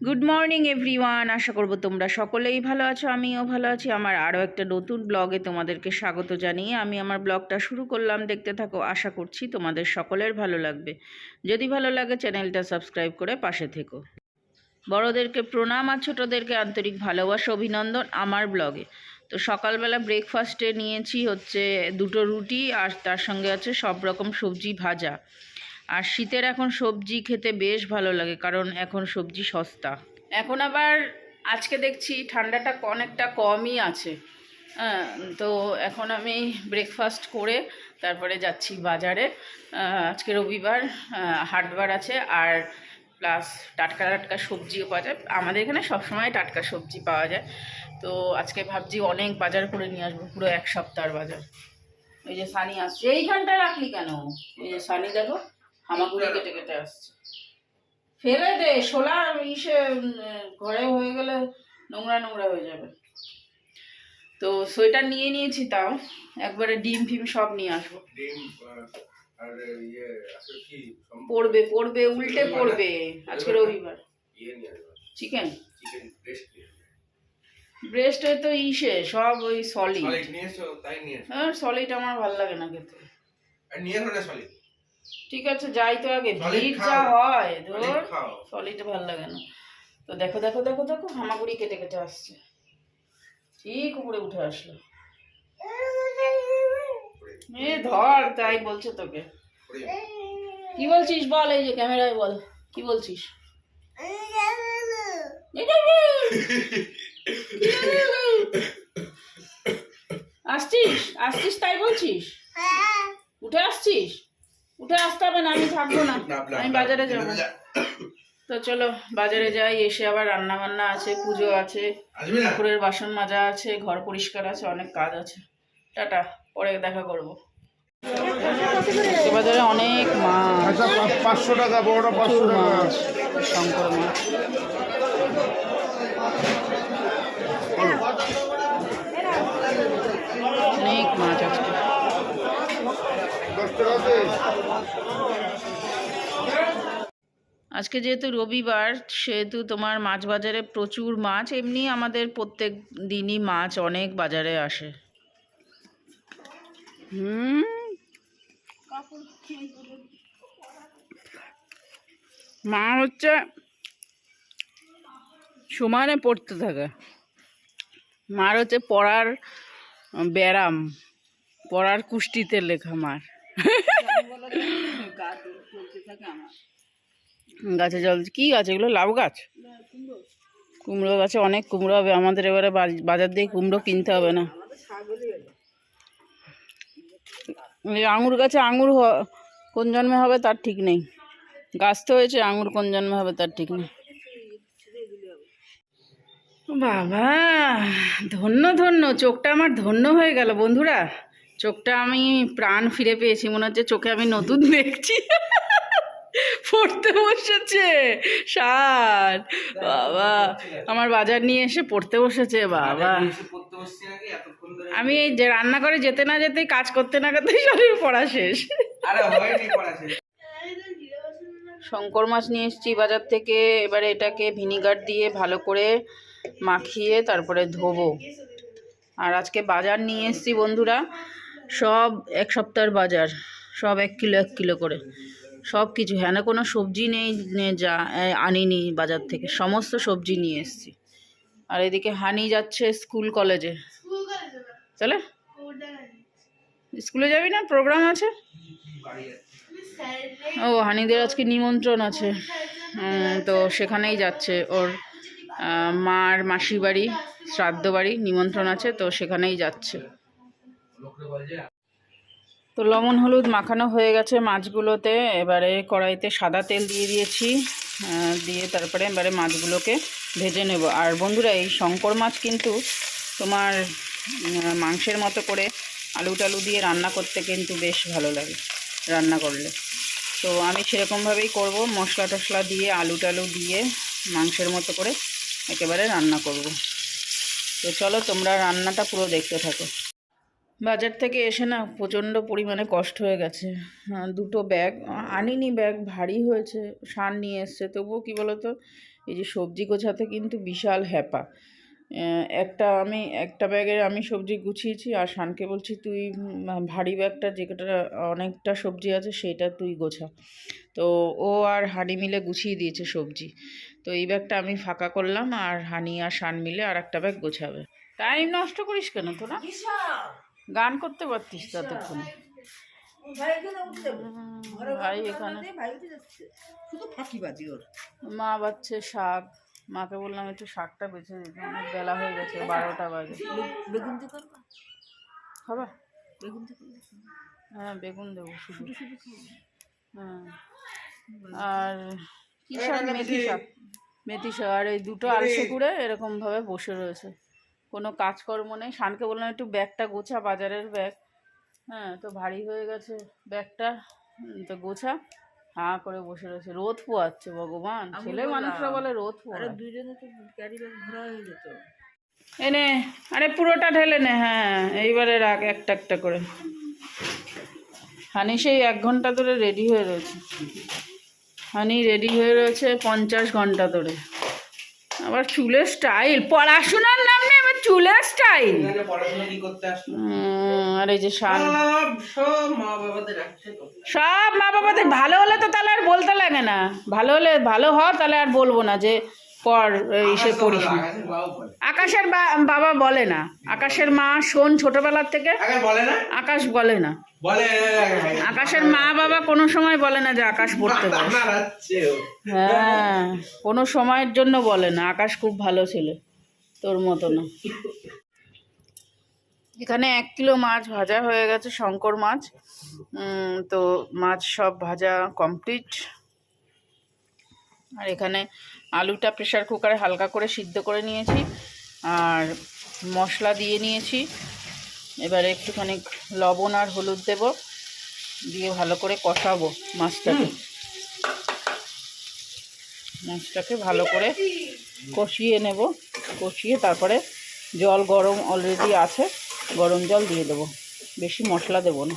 Good morning everyone আশা করব তোমরা সকলেই ভালো আছো, আমিও ভালো আছি। আমার আরও একটা নতুন ব্লগে তোমাদেরকে স্বাগত জানিয়ে আমি আমার ব্লগটা শুরু করলাম। দেখতে থাকো, আশা করছি তোমাদের সকলের ভালো লাগবে। যদি ভালো লাগে, চ্যানেলটা সাবস্ক্রাইব করে পাশে থেকো। বড়োদেরকে প্রণাম আর ছোটোদেরকে আন্তরিক ভালোবাসা, অভিনন্দন আমার ব্লগে তো সকালবেলা ব্রেকফাস্টে নিয়েছি হচ্ছে দুটো রুটি আর তার সঙ্গে আছে সব রকম সবজি ভাজা। আর শীতের এখন সবজি খেতে বেশ ভালো লাগে কারণ এখন সবজি সস্তা। এখন আবার আজকে দেখছি ঠান্ডাটা অনেকটা কমই আছে। হ্যাঁ, তো এখন আমি ব্রেকফাস্ট করে তারপরে যাচ্ছি বাজারে। আজকে রবিবার হাটবার আছে আর প্লাস টাটকা টাটকা সবজিও পাওয়া যায়। আমাদের এখানে সবসময় টাটকা সবজি পাওয়া যায়। তো আজকে ভাবছি অনেক বাজার করে নিয়ে আসব পুরো এক সপ্তাহের বাজার। ওই যে সানি আসছে। এইখানটা রাখলি কেন? এই যে সানি দেখো। হামাগুড়ি কেটে কেটে আসছে। ফেলে দে শোলা ইসে ঘরে হয়ে গেলে নোংরা নোংরা হয়ে যাবে। তো সোয়েটার নিয়ে নিয়েছি তাও একবারে ডিম ফিম সব নিয়ে আসব। ইয়ে পড়বে পড়বে উল্টে পড়বে আজকে রবিবার ইয়ে চিকেন চিকেন ব্রেস্ট তো ইসে সব ওই সলিড সলিড আমার ভালো লাগে না খেতে। নিয়ে সলিড ঠিক আছে যাই তো আগে ভিড় যা হয় ধর। সলিড ভালো লাগে না। তো দেখো দেখো দেখো দেখো হামাগুড়ি কেটে কেটে আসছে। ঠিক উপরে উঠে আসলো। এ ধর তাই বলছে তোকে। কি বলছিস বল এই যে ক্যামেরায় বল কি বলছিস? আসছিস? আসছিস তাই বলছিস? উঠে আসছিস? উঠে আসতে হবে না আমি থাকব না। আমি বাজারে যাব। তো চলো বাজারে যাই এসে আবার রান্না বান্না আছে পুজো আছে ঠাকুরের বাসন মাজা আছে ঘর পরিষ্কার আছে অনেক কাজ আছে। টাটা পরে দেখা করব। বাজারে অনেক মাছ। আচ্ছা পাঁচশো টাকা বড়টা পাঁচশো মাছ শঙ্কর মাছ। অনেক মাছ আজকে। আজকে যেহেতু রবিবার, সেহেতু তোমার মাছ বাজারে প্রচুর মাছ, এমনি আমাদের প্রত্যেক দিনই মাছ অনেক বাজারে আসে। হুম? মা হচ্ছে সমানে পড়তে থাকে। মার হচ্ছে পড়ার ব্যারাম পড়ার কুষ্টিতে লেখা মার। গাছে জল কি গাছ? এগুলো লাউ গাছ? কুমড়ো গাছে অনেক কুমড়ো হবে। আমাদের এবারে বাজার দিয়ে কুমড়ো কিনতে হবে না। আঙুর গাছে আঙুর কোন জন্মে হবে তার ঠিক নেই। গাছ তো হয়েছে, আঙুর কোন জন্মে হবে তার ঠিক নেই। বাবা, ধন্য ধন্য। চোখটা আমার ধন্য হয়ে গেল, বন্ধুরা। চোখটা আমি প্রাণ ফিরে পেয়েছি। মনে হচ্ছে চোখে আমি নতুন দেখছি। পড়তে বসেছে। সার বাবা। আমার বাজার নিয়ে এসে পড়তে বসেছে বাবা। আমি এই যে রান্না করে যেতে না যেতেই কাজ করতে না করতেই শরীর পড়া শেষ। শঙ্কর মাছ নিয়ে এসেছি বাজার থেকে। এবারে এটাকে ভিনিগার দিয়ে ভালো করে মাখিয়ে তারপরে ধোবো। আর আজকে বাজার নিয়ে এসেছি বন্ধুরা। সব এক সপ্তাহের বাজার, সব এক কিলো এক কিলো করে। সব কিছু হ্যাঁ না, কোনো সবজি নেই যা আনিনি বাজার থেকে। সমস্ত সবজি নিয়ে এসেছি। আর এদিকে হানি যাচ্ছে স্কুল কলেজে। চলে? স্কুলে যাবি না? প্রোগ্রাম আছে? ও, হানিদের আজকে নিমন্ত্রণ আছে। তো সেখানেই যাচ্ছে ওর মার মাসি বাড়ি, শ্রাদ্ধ বাড়ি, নিমন্ত্রণ আছে, তো সেখানেই যাচ্ছে। তো লবণ, হলুদ মাখানো হয়ে গেছে মাছগুলোতে। এবারে কড়াইতে সাদা তেল দিয়ে দিয়েছি। দিয়ে তারপরে এবারে মাছগুলোকে ভেজে নেব। আর বন্ধুরা, এই শঙ্কর মাছ কিন্তু তোমার মাংসের মতো করে আলু টালু দিয়ে রান্না করতে কিন্তু বেশ ভালো লাগে রান্না করলে। তো আমি সেরকমভাবেই করব। মশলা টশলা দিয়ে আলু টালু দিয়ে মাংসের মতো করে একেবারে রান্না করব। তো চলো, তোমরা রান্নাটা পুরো দেখতে থাকো। বাজার থেকে এসে না প্রচণ্ড পরিমাণে কষ্ট হয়ে গেছে। দুটো ব্যাগ, আনিনি ব্যাগ, ভারী হয়েছে, সার নিয়ে এসছে। তবুও কী বলো তো এই যে সবজি গোছাতে কিন্তু বিশাল হ্যাপা। একটা আমি, একটা ব্যাগে আমি সবজি গুছিয়েছি আর শানকে বলছি, তুই ভারী ব্যাগটা যেটা অনেকটা সবজি আছে সেটা তুই গোছা। তো ও আর হানি মিলে গুছিয়ে দিয়েছে সবজি। তো এই ব্যাগটা আমি ফাঁকা করলাম আর হানি আর শান মিলে আর একটা ব্যাগ গোছাবে। টাইম নষ্ট করিস কেন তোরা? গান করতে পারতিস ততক্ষণ। ভাই এখানে। শুধু ফাঁকিবাজি ওর। মা বাচ্ছে শাক। মাকে বললাম একটু শাকটা বেছে দিতে অনেক বেলা হয়ে গেছে বারোটা বাজে। বেগুন দিয়ে করবা? খাবা? বেগুন দিয়ে হ্যাঁ বেগুন দেবো শুধু। হ্যাঁ। আর কি শাক? মেথি শাক। মেথি শাক। আর এই দুটো আলসে করে এরকমভাবে বসে রয়েছে। কোনো কাজকর্ম নেই। শানকে বললাম একটু ব্যাগটা গোছা বাজারের ব্যাগ। হ্যাঁ তো ভারী হয়ে গেছে ব্যাগটা। তো গোছা। হা করে বসে রয়েছে। রোদ পোয়াচ্ছে ভগবান। ছেলে মানুষরা বলে রোদ পোয়ায়। দুজনে তো ক্যারি ব্যাগ ভরা হয়ে যেত। এনে আরে পুরোটা ঢেলে নে। হ্যাঁ এইবারে রাখ একটা একটা করে। হানি সেই এক ঘণ্টা ধরে রেডি হয়ে রয়েছে। হানি রেডি হয়ে রয়েছে পঞ্চাশ ঘণ্টা ধরে। আবার চুলের স্টাইল। পড়াশোনার চুলের স্টাইল আর এই যে শান সব মা বাবাদের ভালো হলে তো তাহলে আর বলতে লাগে না। ভালো হলে ভালো হ তাহলে আর বলব না যে পর এসে পড়িস না। আকাশের বাবা বলে না। আকাশের মা শোন ছোটবেলার থেকে। আকাশ বলে না? আকাশ বলে না। বলে। আকাশের মা বাবা কোনো সময় বলে না যে আকাশ পড়তে। হ্যাঁ কোনো সময়ের জন্য বলে না। আকাশ খুব ভালো ছেলে। তোর মতো না এখানে এক কিলো মাছ ভাজা হয়ে গেছে শঙ্কর মাছ। তো মাছ সব ভাজা কমপ্লিট আর এখানে আলুটা প্রেশার কুকারে হালকা করে সিদ্ধ করে নিয়েছি আর মশলা দিয়ে নিয়েছি। এবারে একটুখানি লবণ আর হলুদ দেব দিয়ে ভালো করে কষাবো মাছটাকে। মাছটাকে ভালো করে কষিয়ে নেব। কষিয়ে তারপরে জল গরম অলরেডি আছে, গরম জল দিয়ে দেবো। বেশি মশলা দেবো না।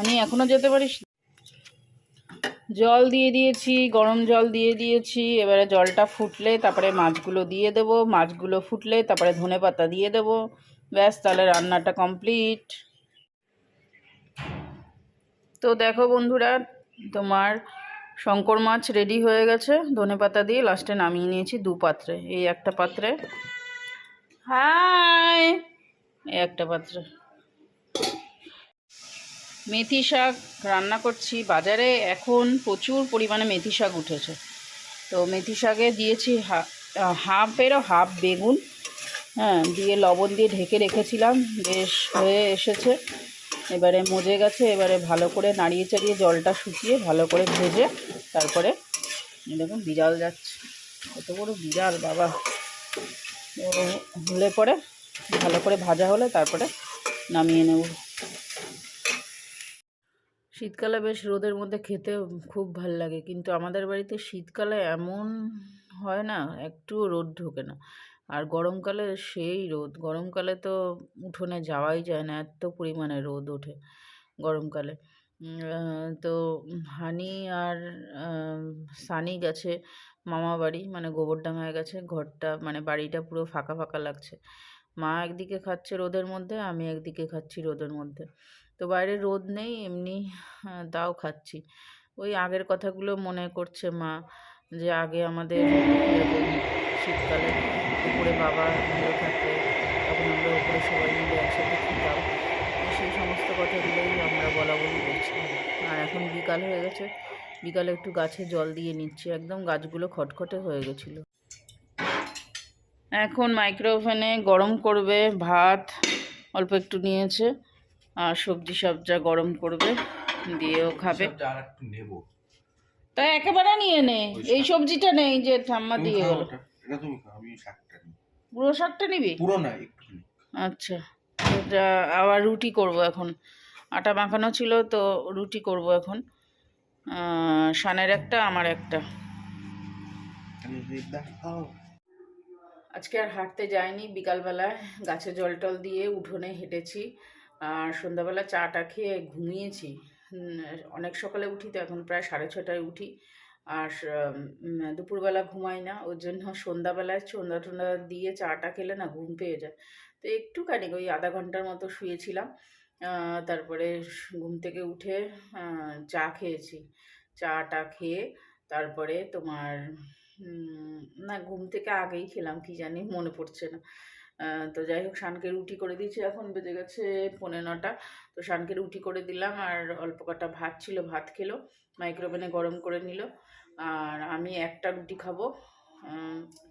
আমি এখনও যেতে পারিস জল দিয়ে দিয়েছি, গরম জল দিয়ে দিয়েছি। এবারে জলটা ফুটলে তারপরে মাছগুলো দিয়ে দেব। মাছগুলো ফুটলে তারপরে ধনে পাতা দিয়ে দেব। ব্যাস, তাহলে রান্নাটা কমপ্লিট তো দেখো বন্ধুরা, তোমার শঙ্কর মাছ রেডি হয়ে গেছে। ধনে পাতা দিয়ে লাস্টে নামিয়ে নিয়েছি দু পাত্রে। এই একটা পাত্রে। হাই! এই একটা পাত্রে। মেথি শাক রান্না করছি। বাজারে এখন প্রচুর পরিমাণে মেথি শাক উঠেছে। তো মেথি শাকে দিয়েছি হাফেরও হাফ বেগুন। হ্যাঁ দিয়ে লবণ দিয়ে ঢেকে রেখেছিলাম। বেশ হয়ে এসেছে। এবারে মজে গেছে, এবারে ভালো করে নাড়িয়ে চাড়িয়ে জলটা শুকিয়ে ভালো করে ভেজে তারপরে দেখুন বিড়াল যাচ্ছে। কত বড় বিড়াল, বাবা। হলে পরে ভালো করে ভাজা হলে তারপরে নামিয়ে নেব। শীতকালে বেশ রোদের মধ্যে খেতে খুব ভালো লাগে, কিন্তু আমাদের বাড়িতে শীতকালে এমন হয় না, একটুও রোদ ঢোকে না। আর গরমকালে সেই রোদ। গরমকালে তো উঠোনে যাওয়াই যায় না, এত পরিমাণে রোদ ওঠে গরমকালে। তো হানি আর সানি গেছে মামা বাড়ি মানে গোবরডাঙ্গায় গেছে, ঘরটা মানে বাড়িটা পুরো ফাঁকা ফাঁকা লাগছে। মা একদিকে খাচ্ছে রোদের মধ্যে, আমি একদিকে খাচ্ছি রোদের মধ্যে। তো বাইরে রোদ নেই, এমনি তাও খাচ্ছি। ওই আগের কথাগুলো মনে করছে মা। যে আগে আমাদের শীতকালে উপরে বাবা ভালো থাকলে তখন আমরা উপরে সবাই মিলে একসাথে খেতাম। সেই সমস্ত কথাগুলোই আমরা বলা বলি করছিলাম। আর এখন বিকাল হয়ে গেছে, বিকালে একটু গাছে জল দিয়ে নিচ্ছি, একদম গাছগুলো খটখটে হয়ে গেছিল। এখন মাইক্রো ওভেনে গরম করবে, ভাত অল্প একটু নিয়েছে, আর সবজি সবজা গরম করবে, দিয়েও খাবে। আর একটু নেব। তা একেবারে নিয়ে নে। এই সবজিটা নেই যে ঠাম্মা দিয়ে গেলো। এটা তুমি খাও আমি শাকটা নিই। পুরো শাকটা নিবি? পুরো না একটু আচ্ছা। এটা আবার রুটি করব এখন। আটা মাখানো ছিল তো রুটি করব এখন। শানের একটা আমার একটা। আজকে আর হাঁটতে যাইনি বিকালবেলায় গাছে জল টল দিয়ে উঠোনে হেঁটেছি। আর সন্ধ্যাবেলা চাটা খেয়ে ঘুমিয়েছি। অনেক সকালে উঠি তো এখন প্রায় সাড়ে ছটায় উঠি। আর দুপুরবেলা ঘুমাই না, ওর জন্য সন্ধ্যাবেলায় সন্ধ্যা টন্ধ্যা দিয়ে চাটা খেলে না ঘুম পেয়ে যায়। তো একটুখানি ওই আধা ঘণ্টার মতো শুয়েছিলাম। তারপরে ঘুম থেকে উঠে চা খেয়েছি। চাটা খেয়ে তারপরে তোমার না ঘুম থেকে আগেই খেলাম, কি জানি মনে পড়ছে না। তো যাই হোক শানকে রুটি করে দিয়েছি। এখন বেজে গেছে পৌনে নটা। তো শানকে রুটি করে দিলাম আর অল্প কটা ভাত ছিল, ভাত খেলো মাইক্রোওভেনে গরম করে নিল। আর আমি একটা রুটি খাব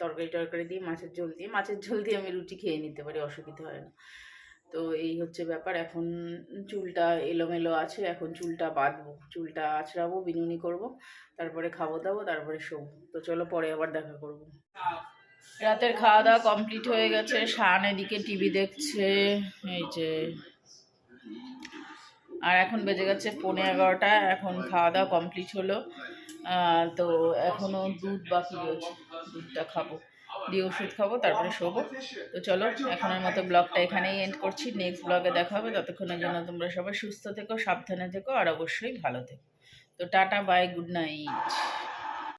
তরকারি টরকারি দিয়ে, মাছের ঝোল দিয়ে। মাছের ঝোল দিয়ে আমি রুটি খেয়ে নিতে পারি, অসুবিধা হয় না। তো এই হচ্ছে ব্যাপার। এখন চুলটা এলোমেলো আছে, এখন চুলটা বাঁধবো। চুলটা আছড়াবো বিনুনি করব, তারপরে খাব দাবো, তারপরে শোবো। তো চলো পরে আবার দেখা করব। রাতের খাওয়া দাওয়া কমপ্লিট হয়ে গেছে। শান এদিকে টিভি দেখছে। এই যে। আর এখন বেজে গেছে পৌনে এগারোটা। এখন খাওয়া দাওয়া কমপ্লিট হলো। তো এখনও দুধ বাকি রয়েছে। দুধটা খাব। দিয়ে ওষুধ খাব, তারপরে শোবো। তো চলো, এখনের মতো ব্লগটা এখানেই এন্ড করছি। নেক্সট ব্লগে দেখা হবে। ততক্ষণের জন্য তোমরা সবাই সুস্থ থেকো, সাবধানে থেকো, আর অবশ্যই ভালো থেকো। তো টাটা বাই গুড নাইট